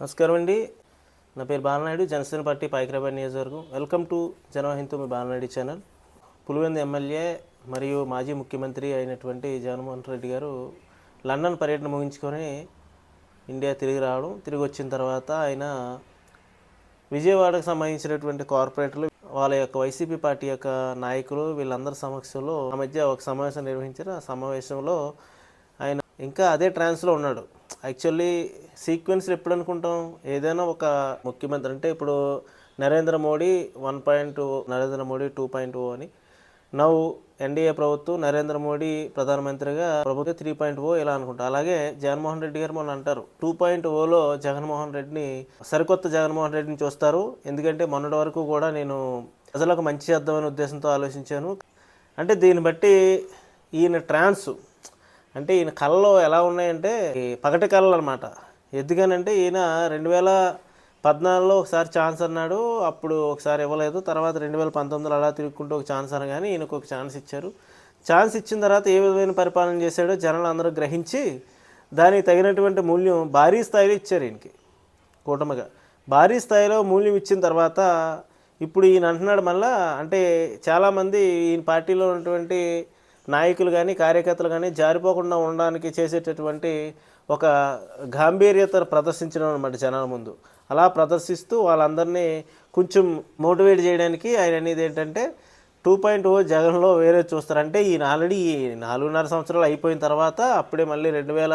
నమస్కారం అండి. నా పేరు బాలనాయుడు జనసేన పార్టీ పైకరాబాద్ నియోజకవర్గం. వెల్కమ్ టు జనవాహింతో మీ బాలనాయుడు ఛానల్. పులివెందు ఎమ్మెల్యే మరియు మాజీ ముఖ్యమంత్రి అయినటువంటి జగన్మోహన్ రెడ్డి గారు లండన్ పర్యటన ముగించుకొని ఇండియా తిరిగి రావడం తిరిగి వచ్చిన తర్వాత ఆయన విజయవాడకు సంబంధించినటువంటి కార్పొరేటర్లు వాళ్ళ యొక్క వైసీపీ పార్టీ యొక్క నాయకులు వీళ్ళందరి సమక్షంలో ఆ మధ్య ఒక సమావేశం నిర్వహించారు. ఆ సమావేశంలో ఆయన ఇంకా అదే ట్రాన్స్లో ఉన్నాడు. యాక్చువల్లీ సీక్వెన్స్లు ఎప్పుడు అనుకుంటాం? ఏదైనా ఒక ముఖ్యమంత్రి అంటే ఇప్పుడు Narendra Modi one point Narendra Modi two point O అని. నవ్వు ఎన్డీఏ ప్రభుత్వం నరేంద్ర మోడీ ప్రధానమంత్రిగా ప్రభుత్వం త్రీ పాయింట్ ఓ ఇలా అనుకుంటా. అలాగే జగన్మోహన్ రెడ్డి గారు మొన్న అంటారు టూ పాయింట్ ఓలో జగన్మోహన్ రెడ్డిని సరికొత్త జగన్మోహన్ రెడ్డిని చూస్తారు. ఎందుకంటే మొన్నటి వరకు కూడా నేను ప్రజలకు మంచి చేద్దామనే ఉద్దేశంతో ఆలోచించాను. అంటే దీన్ని బట్టి ఈయన ట్రాన్స్ అంటే ఈయన కళలో ఎలా ఉన్నాయంటే ఈ పగటి కళలు అనమాట ఎందుకనంటే ఈయన రెండు వేల పద్నాలుగులో ఒకసారి ఛాన్స్ అన్నాడు అప్పుడు ఒకసారి ఇవ్వలేదు. తర్వాత రెండు వేల పంతొమ్మిదిలో అలా తిరుగుకుంటూ ఒక ఛాన్స్ అనగానే ఈయనకు ఒక ఛాన్స్ ఇచ్చారు. ఛాన్స్ ఇచ్చిన తర్వాత ఏ విధమైన పరిపాలన చేశాడో జనాలు అందరూ గ్రహించి దానికి తగినటువంటి మూల్యం భారీ స్థాయిలో ఇచ్చారు ఈయనకి కూటమిగా. భారీ స్థాయిలో మూల్యం ఇచ్చిన తర్వాత ఇప్పుడు ఈయన అంటున్నాడు మళ్ళా అంటే చాలామంది ఈయన పార్టీలో ఉన్నటువంటి నాయకులు కానీ కార్యకర్తలు కానీ జారిపోకుండా ఉండడానికి చేసేటటువంటి ఒక గాంభీర్యత ప్రదర్శించడం అనమాట జనాల ముందు. అలా ప్రదర్శిస్తూ వాళ్ళందరినీ కొంచెం మోటివేట్ చేయడానికి ఆయన అనేది ఏంటంటే టూ పాయింట్ ఓ జగన్లో వేరే చూస్తారు. అంటే ఈయన ఆల్రెడీ ఈ నాలుగున్నర సంవత్సరాలు అయిపోయిన తర్వాత అప్పుడే మళ్ళీ రెండు వేల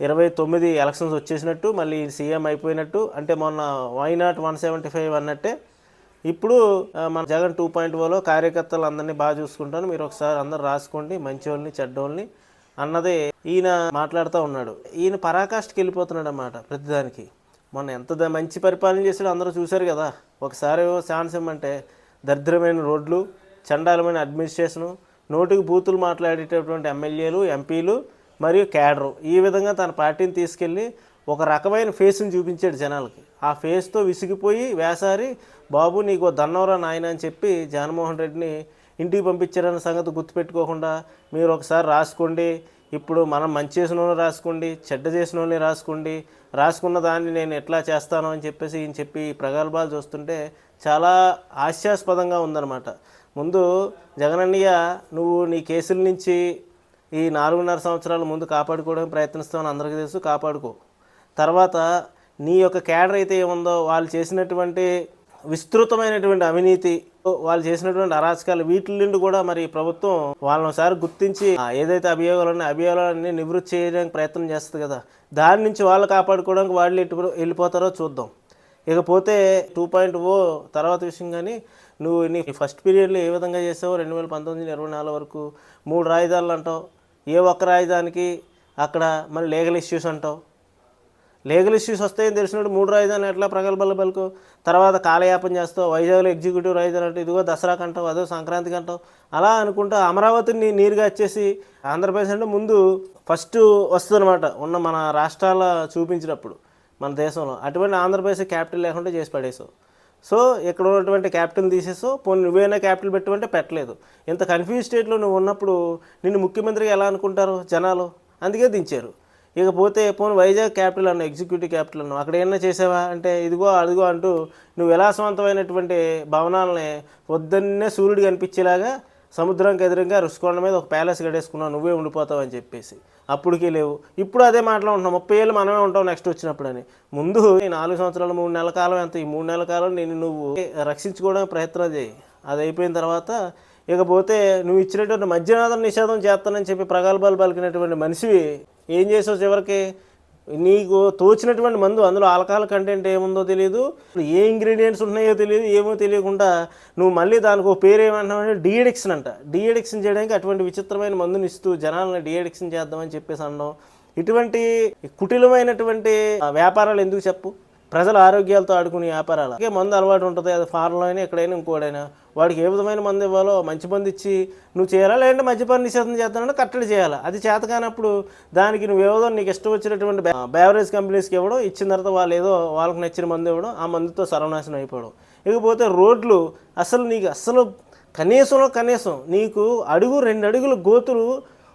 ఇరవై తొమ్మిది ఎలక్షన్స్ వచ్చేసినట్టు మళ్ళీ సీఎం అయిపోయినట్టు అంటే మొన్న why not one seventy five అన్నట్టే ఇప్పుడు మన జగన్ టూ పాయింట్ ఓలో కార్యకర్తలు అందరినీ బాగా చూసుకుంటాను. మీరు ఒకసారి అందరు రాసుకోండి. మంచివాళ్ళని చెడ్డోళ్ళని అన్నదే ఈయన మాట్లాడుతూ ఉన్నాడు. ఈయన పరాకాష్ఠకి వెళ్ళిపోతున్నాడు అన్నమాట ప్రతిదానికి. మొన్న ఎంత మంచి పరిపాలన చేసాడో అందరూ చూశారు కదా. ఒకసారి ఏవో ఛాన్స్ దరిద్రమైన రోడ్లు చండాలమైన అడ్మినిస్ట్రేషను నోటికి బూతులు మాట్లాడేటటువంటి ఎమ్మెల్యేలు ఎంపీలు మరియు క్యాడరు. ఈ విధంగా తన పార్టీని తీసుకెళ్ళి ఒక రకమైన ఫేస్ని చూపించాడు జనాలకి. ఆ ఫేస్తో విసిగిపోయి వేసారి బాబు నీకు దన్నవరా నాయన అని చెప్పి జగన్మోహన్ రెడ్డిని ఇంటికి పంపించారన్న సంగతి గుర్తుపెట్టుకోకుండా మీరు ఒకసారి రాసుకోండి. ఇప్పుడు మనం మంచి చేసిన వాళ్ళని రాసుకోండి చెడ్డ చేసిన వాళ్ళని రాసుకోండి. రాసుకున్న దాన్ని నేను ఎట్లా చేస్తాను అని చెప్పేసి ఈయన చెప్పి ప్రగల్భాలు చూస్తుంటే చాలా హాస్యాస్పదంగా ఉందన్నమాట. ముందు జగనన్నయ్య నువ్వు నీ కేసుల నుంచి ఈ నాలుగున్నర సంవత్సరాల ముందు కాపాడుకోవడానికి ప్రయత్నిస్తామని అందరికీ తెలుసు కాపాడుకో. తర్వాత నీ యొక్క క్యాడర్ అయితే ఏముందో వాళ్ళు చేసినటువంటి విస్తృతమైనటువంటి అవినీతి వాళ్ళు చేసినటువంటి అరాచకాలు వీటి నుండి కూడా మరి ప్రభుత్వం వాళ్ళని ఒకసారి గుర్తించి ఏదైతే అభియోగాలు ఉన్నాయో అభియోగాలన్నీ నివృత్తి చేయడానికి ప్రయత్నం చేస్తుంది కదా. దాని నుంచి వాళ్ళు కాపాడుకోవడానికి వాళ్ళు ఎటు వెళ్ళిపోతారో చూద్దాం. ఇకపోతే టూ పాయింట్ ఓ తర్వాత విషయం కానీ నువ్వు నీ ఫస్ట్ పీరియడ్లో ఏ విధంగా చేసావో రెండు వేల పంతొమ్మిది ఇరవై నాలుగు వరకు మూడు రాజధానులు అంటావు ఏ ఒక్క రాజధానికి అక్కడ మళ్ళీ లీగల్ ఇష్యూస్ అంటావు లీగల్ ఇష్యూస్ వస్తాయని తెలిసినప్పుడు మూడు రాజధానులు ఎట్లా ప్రగల్భాల బలకు తర్వాత కాలయాపన చేస్తావు వైజాగ్లో ఎగ్జిక్యూటివ్ రాజధాని అంటే ఇదిగో దసరా కంటావు అదో సంక్రాంతి కంటావు. అలా అనుకుంటా అమరావతిని నీరుగా వచ్చేసి ఆంధ్రప్రదేశ్ అంటే ముందు ఫస్ట్ వస్తుందన్నమాట ఉన్న మన రాష్ట్రాల చూపించినప్పుడు మన దేశంలో. అటువంటి ఆంధ్రప్రదేశ్ క్యాపిటల్ లేకుండా చేసి పడేసావు. సో ఇక్కడ ఉన్నటువంటి క్యాపిటల్ తీసేసో పోనీ నువ్వేనా క్యాపిటల్ పెట్టమంటే పెట్టలేదు. ఇంత కన్ఫ్యూజ్ స్టేట్లో నువ్వు ఉన్నప్పుడు నిన్ను ముఖ్యమంత్రిగా ఎలా అనుకుంటారు జనాలు? అందుకే దించారు. ఇకపోతే పోను వైజాగ్ క్యాపిటల్ అన్న ఎగ్జిక్యూటివ్ క్యాపిటల్ అన్న అక్కడ ఏమైనా చేసావా? అంటే ఇదిగో అదిగో అంటూ నువ్వు విలాసవంతమైనటువంటి భవనాలని పొద్దున్నే సూర్యుడు కనిపించేలాగా సముద్రంకి ఎదురుగా రుషికొండ మీద ఒక ప్యాలెస్ గడేసుకున్నావు నువ్వే ఉండిపోతావు అని చెప్పేసి. అప్పటికే లేవు. ఇప్పుడు అదే మాటలో ఉంటున్నాం ముప్పై ఏళ్ళు మనమే ఉంటాం నెక్స్ట్ వచ్చినప్పుడు అని ముందు ఈ నాలుగు సంవత్సరాలు మూడు నెలల కాలం ఎంత? ఈ మూడు నెలల కాలం నేను నువ్వు రక్షించుకోవడానికి ప్రయత్నం చేయి. అది అయిపోయిన తర్వాత ఇకపోతే నువ్వు ఇచ్చినటువంటి మధ్యనాథం నిషేధం చేస్తానని చెప్పి ప్రగల్భాలు పలికినటువంటి మనిషివి ఏం చేసావు చివరికి? నీకు తోచినటువంటి మందు అందులో ఆల్కహాల్ కంటెంట్ ఏముందో తెలియదు ఏ ఇంగ్రీడియంట్స్ ఉన్నాయో తెలియదు ఏమో తెలియకుండా నువ్వు మళ్ళీ దానికి ఒక పేరు ఏమంటావంటే డిఎడిక్షన్ అంట. డిఎడిక్షన్ చేయడానికి అటువంటి విచిత్రమైన మందుని ఇస్తూ జనాలను డిఎడిక్షన్ చేద్దామని చెప్పేసి అనడం. ఇటువంటి కుటిలమైనటువంటి వ్యాపారాలు ఎందుకు చెప్పు? ప్రజల ఆరోగ్యాలతో ఆడుకునే వ్యాపారాలు. అలాగే మందు అలవాటు ఉంటుంది. అది ఫార్లో అయినా ఎక్కడైనా ఇంకోడైనా. వాడికి ఏ విధమైన మందు ఇవ్వాలో మంచి మందు ఇచ్చి నువ్వు చేయాలా? లేదంటే మద్యపాన నిషేధం చేస్తానంటే కట్టడి చేయాలి? అది చేత కానప్పుడు దానికి నువ్వు ఏదో నీకు ఇష్టం వచ్చినటువంటి బేవరేజ్ కంపెనీస్కి ఇవ్వడం ఇచ్చిన తర్వాత వాళ్ళు ఏదో వాళ్ళకి నచ్చిన మందు ఇవ్వడం ఆ మందుతో సర్వనాశనం అయిపోవడం. ఇకపోతే రోడ్లు అసలు నీకు అసలు కనీసంలో కనీసం నీకు అడుగు రెండు అడుగులు గోతులు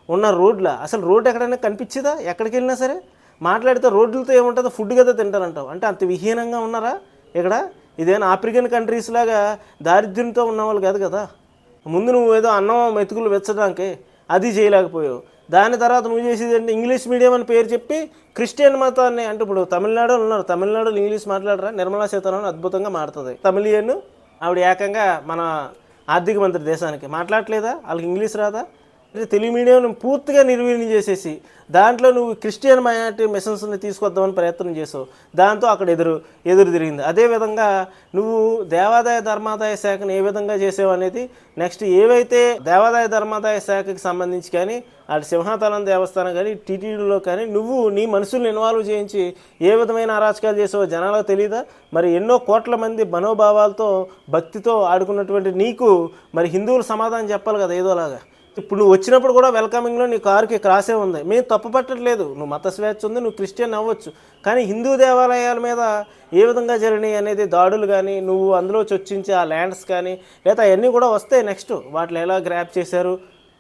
ఉన్న రోడ్ల అసలు రోడ్డు ఎక్కడైనా కనిపించేదా? ఎక్కడికి వెళ్ళినా సరే? మాట్లాడితే రోడ్లతో ఏముంటుందో ఫుడ్ కదా తింటారంటావు. అంటే అంత విహీనంగా ఉన్నారా? ఇక్కడ ఇదేనా ఆఫ్రికన్ కంట్రీస్ లాగా దారిద్ర్యంతో ఉన్నవాళ్ళు కాదు కదా. ముందు నువ్వు ఏదో అన్నం మెతుకులు వెచ్చడానికి అది చేయలేకపోయావు. దాని తర్వాత నువ్వు చేసేది అంటే ఇంగ్లీష్ మీడియం అని పేరు చెప్పి క్రిస్టియన్ మతాన్ని అంటే ఇప్పుడు తమిళనాడు ఉన్నారు. తమిళనాడులో ఇంగ్లీష్ మాట్లాడరా? నిర్మలా సీతారామన్ అద్భుతంగా మాట్లాడుతుంది తమిళియన్ ఆవిడ ఏకంగా మన ఆర్థిక మంత్రి దేశానికి. మాట్లాడట్లేదా? వాళ్ళకి ఇంగ్లీష్ రాదా? అంటే తెలుగు మీడియం పూర్తిగా నిర్వీర్యం చేసేసి దాంట్లో నువ్వు క్రిస్టియన్ మైనార్టీ మిషన్స్ని తీసుకొద్దామని ప్రయత్నం చేసావు. దాంతో అక్కడ ఎదురు ఎదురు తిరిగింది. అదేవిధంగా నువ్వు దేవాదాయ ధర్మాదాయ శాఖను ఏ విధంగా చేసావు అనేది నెక్స్ట్ ఏవైతే దేవాదాయ ధర్మాదాయ శాఖకి సంబంధించి కానీ అటు సింహాతలం దేవస్థానం కానీ టీటీడీలో కానీ నువ్వు నీ మనుషుల్ని ఇన్వాల్వ్ చేయించి ఏ విధమైన అరాచకాలు చేసావో జనాలకు తెలియదా మరి ఎన్నో కోట్ల మంది మనోభావాలతో భక్తితో ఆడుకున్నటువంటి నీకు మరి హిందువులు సమాధానం చెప్పాలి కదా ఏదోలాగా? ఇప్పుడు నువ్వు వచ్చినప్పుడు కూడా వెల్కమింగ్లో నీ కారుకి క్రాసే ఉంది. మేము తప్పు పట్టట్లేదు. నువ్వు మత స్వేచ్ఛ ఉంది నువ్వు క్రిస్టియన్ అవ్వచ్చు. కానీ హిందూ దేవాలయాల మీద ఏ విధంగా జరిగినాయి అనేది దాడులు కానీ నువ్వు అందులో చొచ్చించే ఆ ల్యాండ్స్ కానీ లేదా అవన్నీ కూడా వస్తాయి నెక్స్ట్ వాటిని ఎలా గ్రాప్ చేశారు?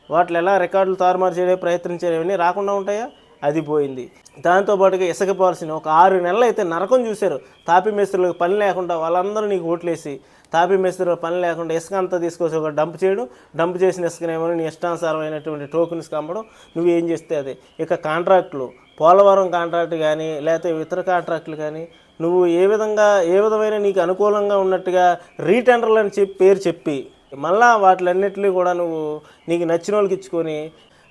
వాటిని ఎలా రికార్డులు తారుమారు చేయడం ప్రయత్నించారు ఇవన్నీ రాకుండా ఉంటాయా? అది పోయింది. దాంతోపాటుగా ఇసుక పాలసీని ఒక ఆరు నెలలు అయితే నరకం చూశారు. తాపి మేస్త్రులకు పని లేకుండా వాళ్ళందరూ నీకు ఓట్లేసి తాపి మేస్త్రి పని లేకుండా ఇసుక అంతా తీసుకొచ్చి ఒక డంప్ చేయడం. డంప్ చేసిన ఇసుకనేమో నీ ఇష్టానుసారమైనటువంటి టోకెన్స్ కమ్మడం నువ్వు ఏం చేస్తే అది? ఇక కాంట్రాక్టులు పోలవరం కాంట్రాక్ట్ కానీ లేకపోతే ఇతర కాంట్రాక్టులు కానీ నువ్వు ఏ విధంగా ఏ విధమైన నీకు అనుకూలంగా ఉన్నట్టుగా రీటెండర్లు అని చెప్పి పేరు చెప్పి మళ్ళా వాటిలన్నిటినీ కూడా నువ్వు నీకు నచ్చిన వాళ్ళకి ఇచ్చుకొని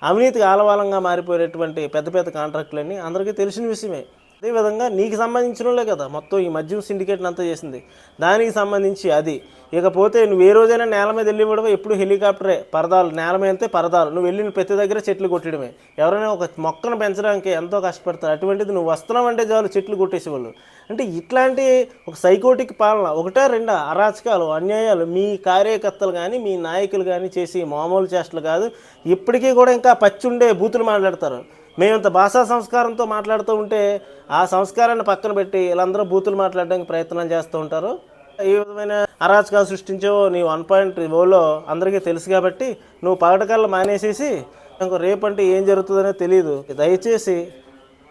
అవినీతికి ఆలవాలంగా మారిపోయినటువంటి పెద్ద పెద్ద కాంట్రాక్టులన్నీ అందరికీ తెలిసిన విషయమే. అదేవిధంగా నీకు సంబంధించిన వాళ్ళే కదా. మొత్తం ఈ మద్యం సిండికేట్ అంతా చేసింది. దానికి సంబంధించి అది. ఇకపోతే నువ్వు ఏ రోజైనా నేల మీద వెళ్ళి కూడా ఎప్పుడు హెలికాప్టరే. పరదాలు నేల మీద అయితే పరదాలు. నువ్వు వెళ్ళిన ప్రతి దగ్గర చెట్లు కొట్టడమే. ఎవరైనా ఒక మొక్కను పెంచడానికి ఎంతో కష్టపడతారు. అటువంటిది నువ్వు వస్తున్నావంటే చాలు చెట్లు కొట్టేసేవాళ్ళు. అంటే ఇట్లాంటి ఒక సైకోటిక్ పాలన ఒకటా రెండా? అరాచకాలు అన్యాయాలు మీ కార్యకర్తలు కానీ మీ నాయకులు కానీ చేసి మామూలు చేష్టలు కాదు. ఇప్పటికీ కూడా ఇంకా పచ్చి ఉండే బూతులు మాట్లాడతారు. మేము ఇంత భాషా సంస్కారంతో మాట్లాడుతూ ఉంటే ఆ సంస్కారాన్ని పక్కన పెట్టి వీళ్ళందరూ బూతులు మాట్లాడడానికి ప్రయత్నం చేస్తూ ఉంటారు. ఈ విధమైన అరాచకాలు సృష్టించావో నీ వన్ పాయింట్ ఓలో అందరికీ తెలుసు కాబట్టి నువ్వు పగటకల్లా మానేసేసి ఇంకో రేపంటే ఏం జరుగుతుందనే తెలియదు దయచేసి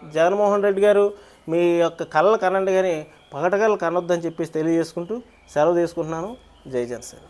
జగన్మోహన్ రెడ్డి గారు మీ యొక్క కళ్ళ కనండి కానీ పగటకల్లు కనొద్దని చెప్పేసి తెలియజేసుకుంటూ సెలవు తీసుకుంటున్నాను. జై జనసేన.